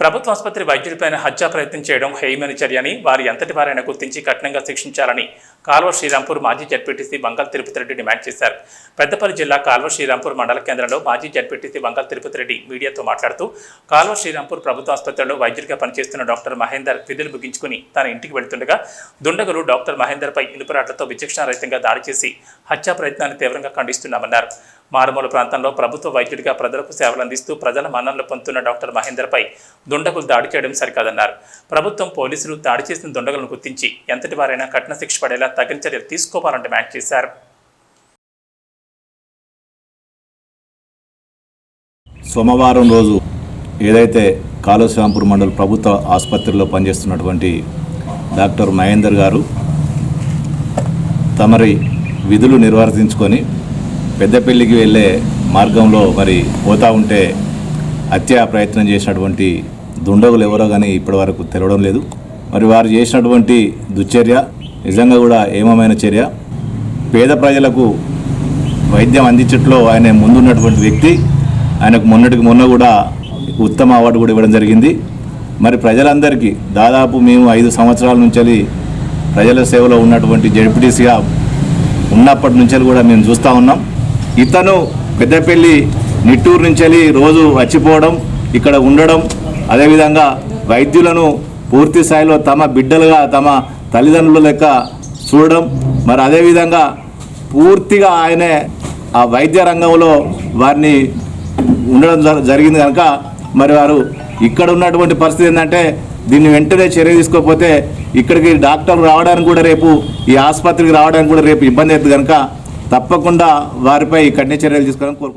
ప్రభుత్వ ఆసుపత్రి వైద్యుడిపైన హత్యా ప్రయత్నం చేయడం హేయమైన చర్య అని వారి ఎంతటి వారైనా గుర్తించి కఠినంగా శిక్షించాలని కాల్వ శ్రీరాంపూర్ మాజీ జడ్పీటీసీ వంగల్ తిరుపతి రెడ్డి డిమాండ్ చేశారు. పెద్దపల్లి జిల్లా కాల్వ శ్రీరాంపూర్ మండల కేంద్రంలో మాజీ జడ్పీటీసీ వంగల్ తిరుపతి రెడ్డి మీడియాతో మాట్లాడుతూ కాల్వ శ్రీరాంపూర్ ప్రభుత్వ ఆసుపత్రిలో వైద్యుడిగా పనిచేస్తున్న డాక్టర్ మహేందర్ విధులు ముగించుకుని తన ఇంటికి వెళ్తుండగా దుండగులు డాక్టర్ మహేందర్పై ఇనుపరాట్లతో విచక్షణారహితంగా దాడి చేసి హత్యా ప్రయత్నాన్ని తీవ్రంగా ఖండిస్తున్నామన్నారు. మారుమూల ప్రాంతంలో ప్రభుత్వ వైద్యుడిగా ప్రజలకు సేవలు అందిస్తూ ప్రజల మన్ననలు పొందుతున్న డాక్టర్ మహేందర్పై దుండగులు దాడి చేయడం సరికాదన్నారు. ప్రభుత్వం పోలీసులు దాడి చేసిన దుండగులను గుర్తించి ఎంతటి వారైనా కఠిన శిక్ష పడేలా తగిన చర్యలు తీసుకోవాలని డిమాండ్ చేశారు. సోమవారం రోజు ఏదైతే కాళశ్యాంపూర్ మండల ప్రభుత్వ ఆసుపత్రిలో పనిచేస్తున్నటువంటి డాక్టర్ మహేందర్ గారు తమరి విధులు నిర్వర్తించుకొని పెద్దపల్లికి వెళ్ళే మార్గంలో మరి పోతా ఉంటే హత్యా ప్రయత్నం చేసినటువంటి దుండగులు ఎవరో కానీ ఇప్పటివరకు తెలవడం లేదు. మరి వారు చేసినటువంటి దుశ్చర్య నిజంగా కూడా ఏమమైన చర్య? పేద ప్రజలకు వైద్యం అందించట్లో ఆయన ముందున్నటువంటి వ్యక్తి. ఆయనకు మొన్నటికి మొన్న కూడా ఉత్తమ అవార్డు కూడా ఇవ్వడం జరిగింది. మరి ప్రజలందరికీ దాదాపు మేము ఐదు సంవత్సరాల నుంచి ప్రజల సేవలో ఉన్నటువంటి జడ్పీటీసీగా ఉన్నప్పటి నుంచి కూడా మేము చూస్తూ ఉన్నాం. ఇతను పెద్దపల్లి నిట్టూరు నుంచి రోజు వచ్చిపోవడం ఇక్కడ ఉండడం అదేవిధంగా వైద్యులను పూర్తి స్థాయిలో తమ బిడ్డలుగా తమ తల్లిదండ్రుల లెక్క చూడడం మరి అదేవిధంగా పూర్తిగా ఆయనే ఆ వైద్య రంగంలో వారిని ఉండడం జరిగింది కనుక మరి వారు ఇక్కడ ఉన్నటువంటి పరిస్థితి ఏంటంటే దీన్ని వెంటనే చర్య తీసుకోకపోతే ఇక్కడికి డాక్టర్లు రావడానికి కూడా రేపు ఈ ఆసుపత్రికి రావడానికి కూడా రేపు ఇబ్బంది అవుతుంది కనుక తప్పకుండా వారిపై కఠిన చర్యలు తీసుకోవాలని కోరుకుంటున్నాను